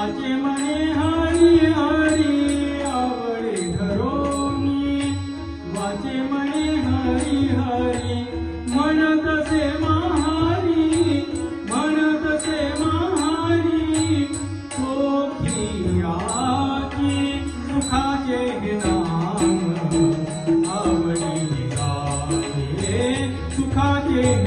म्हणे हरी हरी आवळे धरोनी वाचे म्हणे हरी हरी से महारी म्हणत से महारी गावे सुखाचे नाम आवडी गावे सुखाचे